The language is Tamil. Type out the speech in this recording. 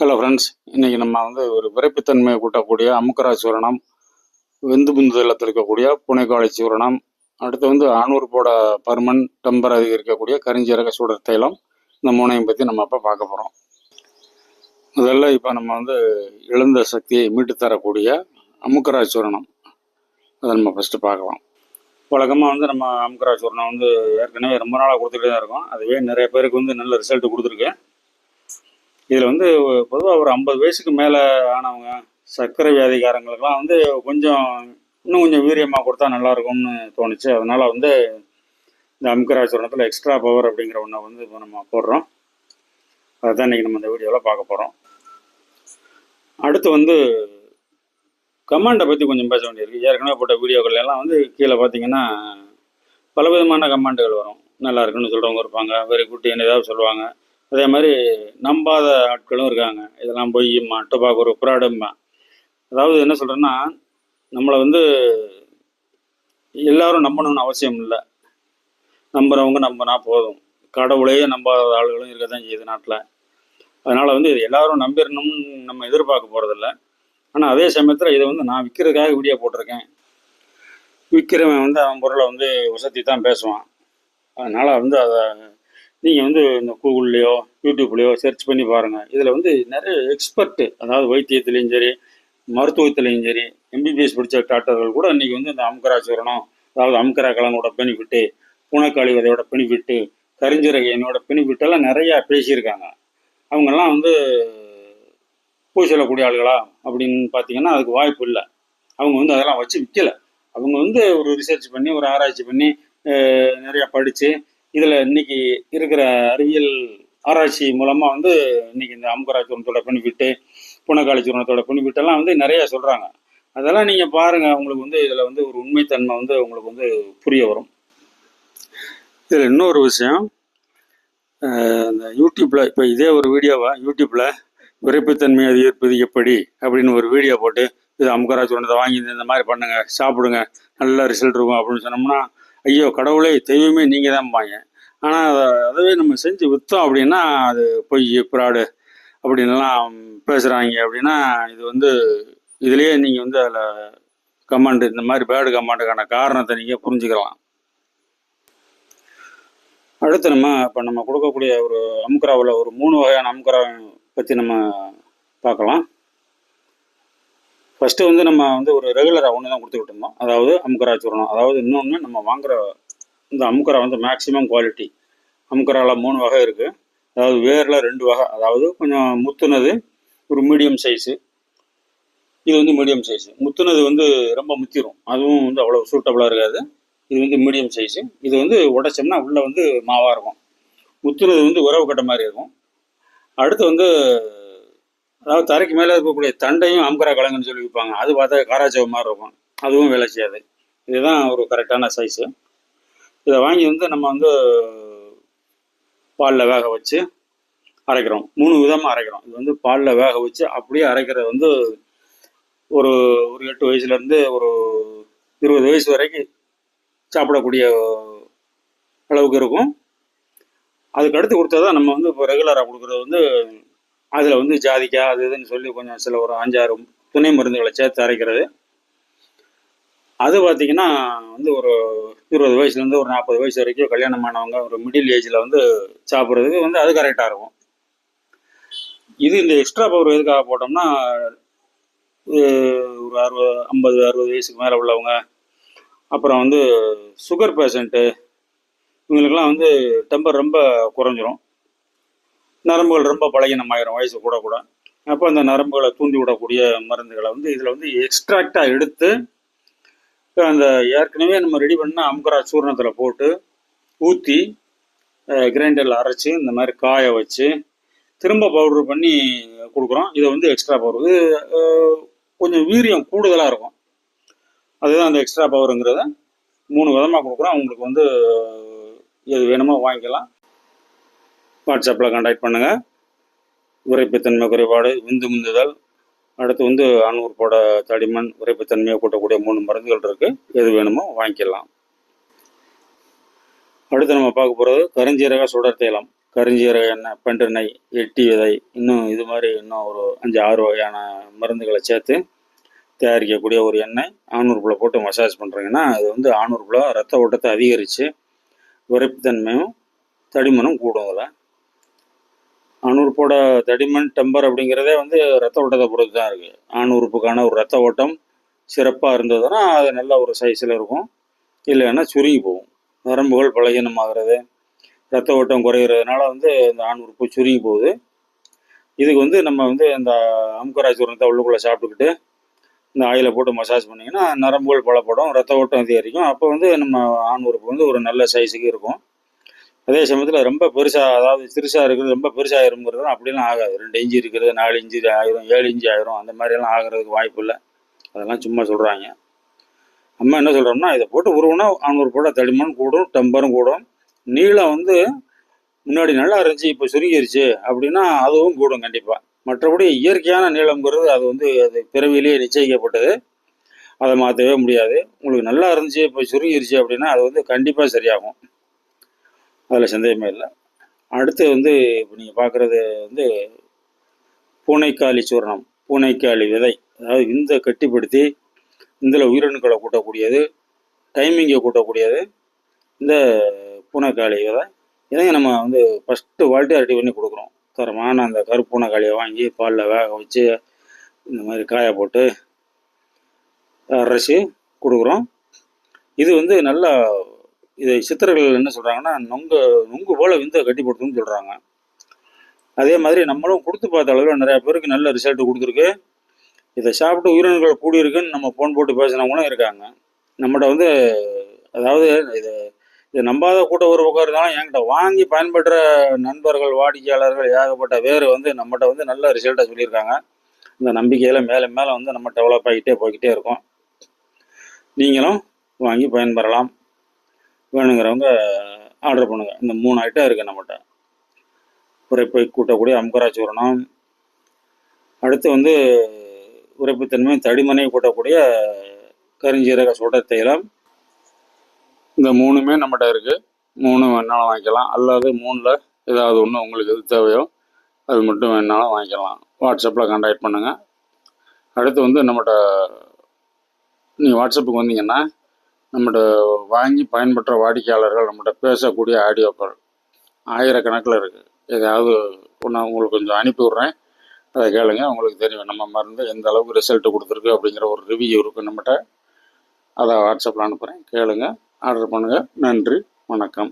ஹலோ ஃப்ரெண்ட்ஸ் இன்னைக்கு நம்ம வந்து ஒரு விரைப்புத்தன்மையை கூட்டக்கூடிய அமுக்கரா சூரணம் வெந்து புந்துதளத்தில் இருக்கக்கூடிய புனைக்காளி சூரணம் அடுத்து வந்து ஆணூர்போட பருமன் டம்பர் அதிகரிக்கக்கூடிய கரிஞ்சீரக சூடர் தைலம் இந்த மூணையும் பற்றி நம்ம அப்போ பார்க்க போகிறோம் முதல்ல இப்போ நம்ம வந்து எழுந்த சக்தியை மீட்டு தரக்கூடிய அமுக்கரா சூரணம். அதை நம்ம ஃபஸ்ட்டு பார்க்கலாம். வழக்கமாக வந்து நம்ம அமுக்கரா சூரணம் வந்து ஏற்கனவே ரொம்ப நாளாக கொடுத்துட்டே தான் இருக்கோம். அதுவே நிறைய பேருக்கு வந்து நல்ல ரிசல்ட் கொடுத்துருக்கு. இதில் வந்து பொதுவாக ஒரு ஐம்பது வயசுக்கு மேலே ஆனவங்க சர்க்கரை வியாதிகாரங்களுக்கெல்லாம் வந்து கொஞ்சம் இன்னும் கொஞ்சம் வீரியமாக கொடுத்தா நல்லா இருக்கும்னு தோணுச்சு. அதனால் வந்து இந்த அமுக்கராச்சரணத்தில் எக்ஸ்ட்ரா பவர் அப்படிங்கிற ஒன்றை வந்து இப்போ நம்ம போடுறோம். அதுதான் இன்றைக்கி நம்ம இந்த வீடியோவில் பார்க்க போகிறோம் அடுத்து வந்து கமாண்டை பற்றி கொஞ்சம் பேச வேண்டியிருக்கு. ஏற்கனவே போட்ட வீடியோக்கள் எல்லாம் வந்து கீழே பார்த்தீங்கன்னா பலவிதமான கமாண்டுகள் வரும். நல்லா இருக்குன்னு சொல்கிறவங்க இருப்பாங்க. வெரி குட் ஏதாவது சொல்லுவாங்க. அதே மாதிரி நம்பாத ஆட்களும் இருக்காங்க. இதெல்லாம் பொய்யுமா டொபாக்கோ புறாடுமா அதாவது என்ன சொல்கிறேன்னா நம்மளை வந்து எல்லாரும் நம்பணும்னு அவசியம் இல்லை. நம்புறவங்க நம்பினா போதும். கடவுளையே நம்பாத ஆளுகளும் இருக்க தான் செய்யுது நாட்டில். அதனால் வந்து இது எல்லாரும் நம்பிடணும்னு நம்ம எதிர்பார்க்க போகிறதில்ல ஆனால் அதே சமயத்தில் இதை வந்து நான் விற்கிறதுக்காக வீடியோ போட்டிருக்கேன். விற்கிறவன் வந்து அவன் பொருளை வந்து வசதி தான் பேசுவான். அதனால் வந்து அதை நீங்கள் வந்து இந்த கூகுள்லேயோ யூடியூப்லேயோ சர்ச் பண்ணி பாருங்கள் இதில் வந்து நிறைய எக்ஸ்பர்ட்டு அதாவது வைத்தியத்துலேயும் சரி மருத்துவத்துலேயும் சரி எம்பிபிஎஸ் படித்த டாக்டர்கள் கூட இன்றைக்கி வந்து இந்த அம்கரா சூரணம் அதாவது அம்கரா கலங்கோட பெனிஃபிட்டு பூனைக்காளி விதையோட பெனிஃபிட்டு கரிஞ்சீரக பெனிஃபிட்டெல்லாம் நிறையா பேசியிருக்காங்க. அவங்கெல்லாம் வந்து போய் சொல்லக்கூடிய ஆளுகளா அப்படின்னு பார்த்தீங்கன்னா அதுக்கு வாய்ப்பு இல்லை. அவங்க வந்து அதெல்லாம் வச்சு விற்கலை அவங்க வந்து ஒரு ரிசர்ச் பண்ணி ஒரு ஆராய்ச்சி பண்ணி நிறையா படித்து இதில் இன்னைக்கு இருக்கிற அறிவியல் ஆராய்ச்சி மூலமாக வந்து இன்னைக்கு இந்த அமுகராஜ் சூரணத்தோட பெனிஃபிட்டு புனக்காளி சூரணத்தோட பெனிஃபிட்டெல்லாம் வந்து நிறைய சொல்கிறாங்க அதெல்லாம் நீங்கள் பாருங்கள் உங்களுக்கு வந்து இதில் வந்து ஒரு உண்மைத்தன்மை வந்து உங்களுக்கு வந்து புரிய வரும். இதில் இன்னொரு விஷயம் இந்த யூடியூப்பில் இப்போ இதே ஒரு வீடியோவை யூடியூப்பில் விரைப்புத்தன்மை அதிகரிப்பது எப்படி அப்படின்னு ஒரு வீடியோ போட்டு இது அமுகராஜ் சூரணத்தை வாங்கி இந்த மாதிரி பண்ணுங்கள் சாப்பிடுங்க நல்ல ரிசல்ட் இருக்கும் அப்படின்னு சொன்னோம்னா ஐயோ கடவுளே தெய்வமே நீங்கள் தான் பாங்க ஆனால் அதை அதவே நம்ம செஞ்சு விற்றோம் அப்படின்னா அது பொய் ப்ராடு அப்படின்லாம் பேசுகிறாங்க அப்படின்னா இது வந்து இதுலேயே நீங்கள் வந்து அதில் கமாண்டு இந்த மாதிரி பேடு கமாண்டுக்கான காரணத்தை நீங்கள் புரிஞ்சுக்கலாம். அடுத்து நம்ம இப்போ நம்ம கொடுக்கக்கூடிய ஒரு அமுக்கராவில் ஒரு மூணு வகையான அமுக்கராவை பற்றி நம்ம பார்க்கலாம். ஃபஸ்ட்டு வந்து நம்ம வந்து ஒரு ரெகுலராக ஒன்று தான் கொடுத்துக்கிட்டு இருந்தோம். அதாவது அமுக்கரா சூரணம் அதாவது இன்னொன்று நம்ம வாங்குற இந்த அமுக்கரா வந்து மேக்ஸிமம் குவாலிட்டி அமுக்கராவில் மூணு வகை இருக்குது அதாவது வேரில் ரெண்டு வகை. அதாவது கொஞ்சம் முத்துனது ஒரு மீடியம் சைஸு இது வந்து மீடியம் சைஸு முத்துனது வந்து ரொம்ப முத்திரும். அதுவும் வந்து அவ்வளோ சூட்டபுளாக இருக்காது. இது வந்து மீடியம் சைஸு இது வந்து உடைச்சோம்னா உள்ளே வந்து மாவாக இருக்கும். முத்துனது வந்து உறவு கட்ட மாதிரி இருக்கும். அடுத்து வந்து அதாவது தரைக்கு மேலே இருக்கக்கூடிய தண்டையும் அம்கரா கலங்குன்னு சொல்லி விற்பாங்க. அது பார்த்தா காராச்சவ மாதிரி இருக்கும். அதுவும் வேலை செய்யாது. இதுதான் ஒரு கரெக்டான சைஸு இதை வாங்கி வந்து நம்ம வந்து பாலில் வேக வச்சு அரைக்கிறோம். மூணு விதமாக அரைக்கிறோம். இது வந்து பாலில் வேக வச்சு அப்படியே அரைக்கிறது வந்து ஒரு ஒரு எட்டு வயசுலேருந்து ஒரு இருபது வயசு வரைக்கும் சாப்பிடக்கூடிய அளவுக்கு இருக்கும். அதுக்கு அடுத்து கொடுத்தா தான் நம்ம வந்து இப்போ ரெகுலராக கொடுக்குறது வந்து அதில் வந்து ஜாதிக்காய் அது இதுன்னு சொல்லி கொஞ்சம் சில ஒரு அஞ்சாறு துணை மருந்துகளை சேர்த்து அரைக்கிறது. அது பார்த்திங்கன்னா வந்து ஒரு இருபது வயசுலேருந்து ஒரு நாற்பது வயசு வரைக்கும் கல்யாணம் ஆனவங்க ஒரு மிடில் ஏஜில் வந்து சாப்பிட்றதுக்கு வந்து அது கரெக்டாக இருக்கும். இது இந்த எக்ஸ்ட்ரா பவர் எதுக்காக போட்டோம்னா ஒரு அறுபது ஐம்பது அறுபது வயசுக்கு மேலே உள்ளவங்க அப்புறம் வந்து சுகர் பேஷண்ட்டு இவங்களுக்கெல்லாம் வந்து டெம்பர் ரொம்ப குறைஞ்சிரும். நரம்புகள் ரொம்ப பலகீனமாயிரும் வயசு கூட கூட. அப்போ அந்த நரம்புகளை தூண்டி விடக்கூடிய மருந்துகளை வந்து இதில் வந்து எக்ஸ்ட்ராக்டாக எடுத்து அந்த ஏற்கனவே நம்ம ரெடி பண்ண அமுக்கரா சூர்ணத்தில் போட்டு ஊற்றி கிரைண்டரில் அரைச்சி இந்த மாதிரி காய வச்சு திரும்ப பவுட்ரு பண்ணி கொடுக்குறோம். இதை வந்து எக்ஸ்ட்ரா பவர் இது கொஞ்சம் வீரியம் கூடுதலாக இருக்கும். அதுதான் அந்த எக்ஸ்ட்ரா பவருங்கிறத மூணு விதமாக கொடுக்குறோம். உங்களுக்கு வந்து எது வேணுமோ வாங்கிக்கலாம். வாட்ஸ்அப்பில் கான்டாக்ட் பண்ணுங்கள் உரைப்புத்தன்மை குறைபாடு விந்து முந்துதல். அடுத்து வந்து ஆணூர் போட தடிமண் உரைப்புத்தன்மையை கூட்டக்கூடிய மூணு மருந்துகள் இருக்குது எது வேணுமோ வாங்கிக்கலாம். அடுத்து நம்ம பார்க்க போகிறது கருஞ்சீரக சுடர் தைலம் கருஞ்சீரக எண்ணெய் பெண்டெண்ணெய் எட்டி விதை இன்னும் இது மாதிரி இன்னும் ஒரு அஞ்சு ஆறு வகையான மருந்துகளை சேர்த்து தயாரிக்கக்கூடிய ஒரு எண்ணெய். ஆணூறுப்புல போட்டு மசாஜ் பண்ணுறீங்கன்னா அது வந்து ஆணூறுப்புல ரத்த ஓட்டத்தை அதிகரித்து விரைப்புத்தன்மையும் தடிமனும் கூடும் அதில். அணுறுப்போட தடிமன் டெம்பர் அப்படிங்கிறதே வந்து ரத்த ஓட்டத்தை பொறுத்து தான் இருக்குது ஆணுறுப்புக்கான ஒரு ரத்த ஓட்டம் சிறப்பாக இருந்ததுன்னா அது நல்ல ஒரு சைஸில் இருக்கும். இல்லைன்னா சுருங்கி போகும். நரம்புகள் பலகீனமாகிறது ரத்த ஓட்டம் குறைகிறதுனால வந்து இந்த ஆண் உறுப்பு சுருங்கி போகுது. இதுக்கு வந்து நம்ம வந்து இந்த அமுக்கராய் சூரணத்தை உள்ளுக்குள்ளே சாப்பிட்டுக்கிட்டு இந்த ஆயிலை போட்டு மசாஜ் பண்ணிங்கன்னா நரம்புகள் பலப்படும் ரத்த ஓட்டம் அதிகரிக்கும். அப்போ வந்து நம்ம ஆண் உறுப்பு வந்து ஒரு நல்ல சைஸுக்கு இருக்கும். அதே சமயத்தில் ரொம்ப பெருசாக அதாவது சிறுசாக இருக்கிறது ரொம்ப பெருசாக இருங்கிறது அப்படிலாம் ஆகாது. ரெண்டு இஞ்சி இருக்கிறது நாலு இஞ்சி ஆயிரும் ஏழு இஞ்சி ஆயிரும் அந்த மாதிரியெல்லாம் ஆகிறதுக்கு வாய்ப்பு இல்லை. அதெல்லாம் சும்மா சொல்கிறாங்க அம்மா என்ன சொல்கிறோம்னா இதை போட்டு உருவனா அவனூறு போட தடிமன் கூடும் டெம்பரும் கூடும். நீளம் வந்து முன்னாடி நல்லா இருந்துச்சு இப்போ சுருங்கிருச்சு அப்படின்னா அதுவும் கூடும் கண்டிப்பாக மற்றபடி இயற்கையான நீளம்ங்கிறது அது வந்து அது பிறவிலேயே நிச்சயிக்கப்பட்டது. அதை மாற்றவே முடியாது. உங்களுக்கு நல்லா இருந்துச்சு இப்போ சுருங்கிருச்சு அப்படின்னா அது வந்து கண்டிப்பாக சரியாகும். அதில் சந்தேகமே இல்லை. அடுத்து வந்து இப்போ நீங்கள் பார்க்குறது வந்து பூனைக்காளி சூர்ணம் பூனைக்காளி விதை. அதாவது இந்த கட்டிப்படுத்தி இதில் உயிரணுக்களை கூட்டக்கூடியது டைமிங்கை கூட்டக்கூடியது இந்த பூனைக்காளி விதை. இதையும் நம்ம வந்து ஃபஸ்ட்டு வாழ்க்கை ரெடி பண்ணி கொடுக்குறோம். தரமான அந்த கருப்பூனைக்காளியை வாங்கி பாலில் வேக வச்சு இந்த மாதிரி காய போட்டு அரைச்சி கொடுக்குறோம். இது வந்து நல்லா இதை சித்தர்கள் என்ன சொல்கிறாங்கன்னா நொங்கு நொங்கு போல் விந்தை கட்டி சொல்கிறாங்க அதே மாதிரி நம்மளும் கொடுத்து பார்த்த அளவில் நிறையா பேருக்கு நல்ல ரிசல்ட் கொடுத்துருக்கு. இதை சாப்பிட்டு உயிரினங்கள் கூடியிருக்குன்னு நம்ம ஃபோன் போட்டு பேசினவங்களும் இருக்காங்க. நம்மகிட்ட வந்து அதாவது இது இது நம்பாத கூட்ட ஒரு பக்கம் இருந்தாலும் என்கிட்ட வாங்கி பயன்பெற்ற நண்பர்கள் வாடிக்கையாளர்கள் ஏகப்பட்ட பேர் வந்து நம்மகிட்ட வந்து நல்ல ரிசல்ட்டை சொல்லியிருக்காங்க. இந்த நம்பிக்கையில் மேலே மேலே வந்து நம்ம டெவலப் ஆகிட்டே போய்கிட்டே இருக்கோம். நீங்களும் வாங்கி பயன்பெறலாம். வேணுங்கிறவங்க ஆர்டர் பண்ணுங்கள் இந்த மூணு ஐட்டம் இருக்குது நம்மகிட்ட. உரைப்பை கூட்டக்கூடிய அம்கராஜ் சூரணம் அடுத்து வந்து உரைப்புத்தன்மை தடிமனை கூட்டக்கூடிய கருஞ்சீரக சுட தைலம். இந்த மூணுமே நம்மகிட்ட இருக்குது மூணு வேணாலும் வாங்கிக்கலாம். அல்லது மூணில் ஏதாவது ஒன்று உங்களுக்கு எது தேவையோ அது மட்டும் வேணாலும் வாங்கிக்கலாம். வாட்ஸ்அப்பில் கான்டாக்ட் பண்ணுங்கள் அடுத்து வந்து நம்மகிட்ட நீங்கள் வாட்ஸ்அப்புக்கு வந்தீங்கன்னா நம்மகிட்ட வாங்கி பயன்பெற்ற வாடிக்கையாளர்கள் நம்மகிட்ட பேசக்கூடிய ஆடியோக்கள் ஆயிரக்கணக்கில் இருக்குது ஏதாவது ஒன்று உங்களுக்கு கொஞ்சம் அனுப்பி விட்றேன். அதை கேளுங்க. உங்களுக்கு தெரியும். நம்ம மருந்து எந்த அளவுக்கு ரிசல்ட் கொடுத்துருக்கு அப்படிங்கிற ஒரு ரிவ்யூ இருக்குது நம்மகிட்ட அதை வாட்ஸ்அப்பில் அனுப்புகிறேன் கேளுங்க. ஆர்டர் பண்ணுங்கள் நன்றி. வணக்கம்.